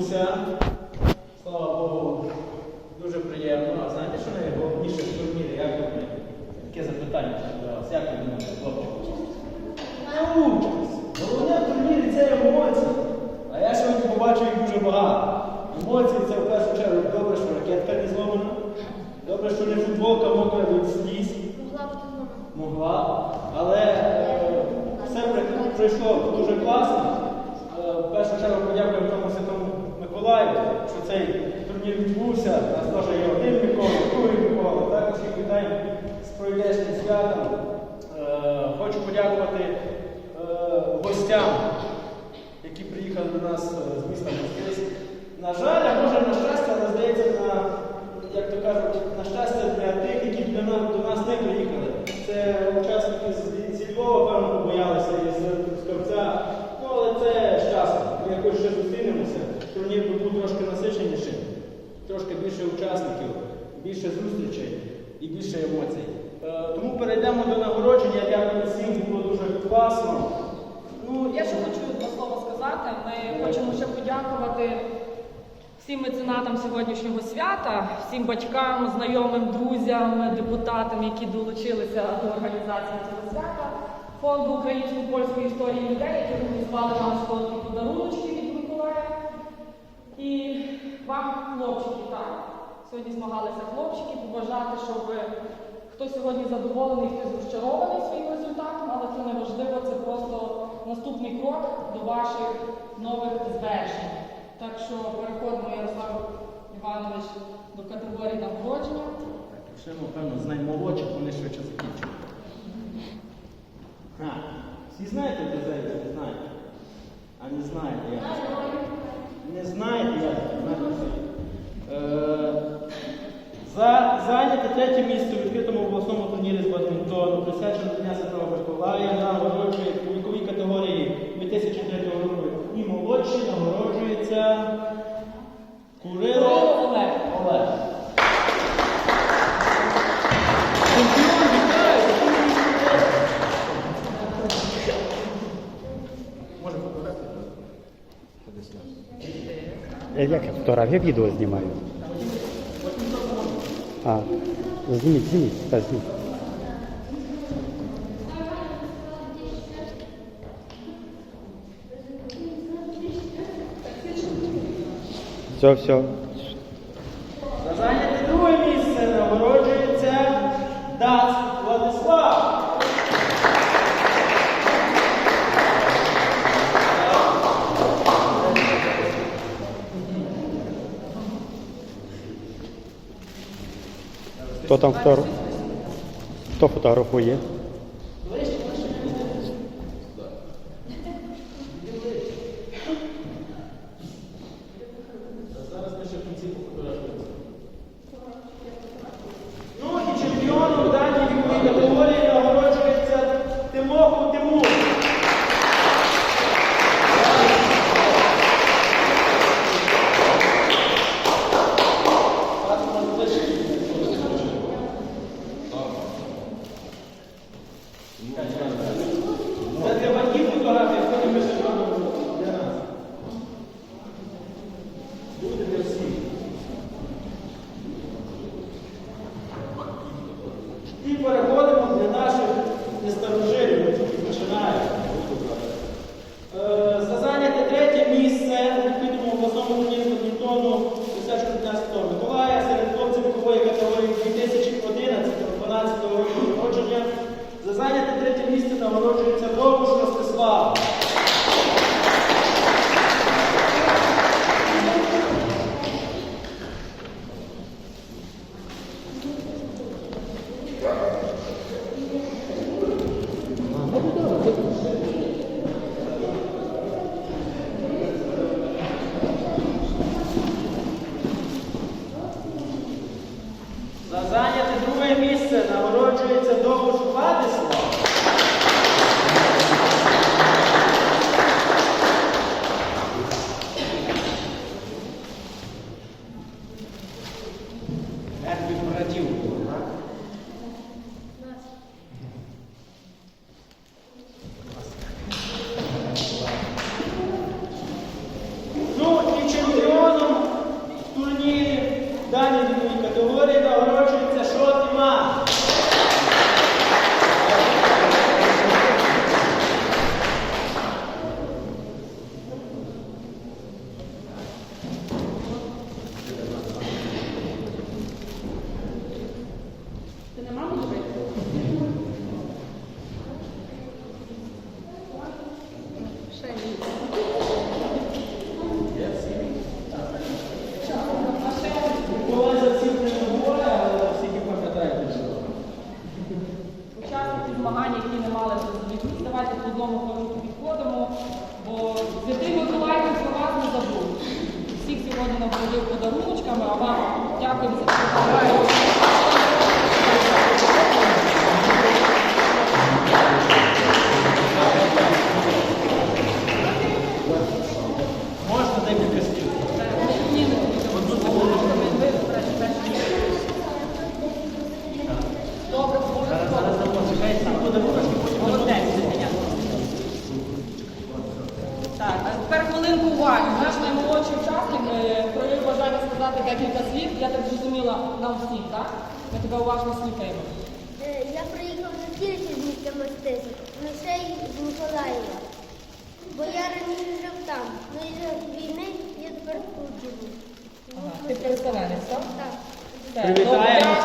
відбувся. Слава Богу, дуже приємно. А знаєте, що найголовніше в турнірі? Як думаєте? Таке запитання вас. Як ви думаєте, хлопці? Не участь. Головне в турнірі це емоції. А я сьогодні побачив їх дуже багато. Емоції це в першу чергу добре, що ракетка не зломана. Добре, що не футболка мокра від сліз. Могла мама. Могла. Але е, все при- пройшло дуже класно. Е, в першу чергу подякуємо тому Святому Миколаю, що цей турнір відбувся. Нас теж є один Микола, другий Микола. Також їх вітаємо з пройдешнім святом. Е, хочу подякувати е, гостям, які приїхали до нас е, з міста Москвись. На жаль, а може на щастя, але здається, на, як то кажуть, на щастя для тих, які до нас, до нас не приїхали. Це учасники з, зі Львова, певно, побоялися і з Скавця. Ну, але це з часом. Ми якось ще зустрінемося. Турнір би був трошки насиченіший, трошки більше учасників, більше зустрічей і більше емоцій. Е, тому перейдемо до нагородження. Дякую всім, було дуже класно. Ну, Я ще хочу два слова сказати. Ми хочемо ще подякувати всім меценатам сьогоднішнього свята, всім батькам, знайомим, друзям, депутатам, які долучилися до організації цього свята, фонду українсько-польської історії людей, які організували нам солодкі подаруночки від Миколая. І вам, хлопчики, так. Сьогодні змагалися хлопчики, побажати, щоб хто сьогодні задоволений, хтось розчарований своїм результатом, але це не важливо, це просто наступний крок до ваших нових звершень. Так що переходимо, Ярослав Іванович, до категорії нагородження. Ще, напевно, з наймолодших вони швидше закінчують. Всі знаєте презенти? Не знаєте? А не знаєте як? Не знаєте як? Знаєте. Е, за зайняте третє місце у відкритому обласному турнірі з бадмінтону, присвячено Дня Святого Миколая, нагороджує у віковій категорії 2003 року і молодші нагороджується Курило Олег. Олег. Я як фотографію, я відео знімаю. А, зніміть, зніміть, так, зніміть. Все, все. За зайняте друге місце нагороджується Дац Владислав. Хто там фотограф? Хто фотографує? Можна декілька слів? Одну секунду. Зараз дамо, чекайте, там трошки потім. Молодець, Так, тепер хвилинку уваги. Наш наймолодший учасник сказати декілька слів. Я так зрозуміла нам всім, так? Ми тебе уважно слухаємо. Е, Я приїхав не тільки з міста Мостиська, але ще й з Миколаєва. Бо я раніше жив там. Ну і з війни я тепер тут живу. Ага. Ти переселенець? Так. Так, Привітаємо.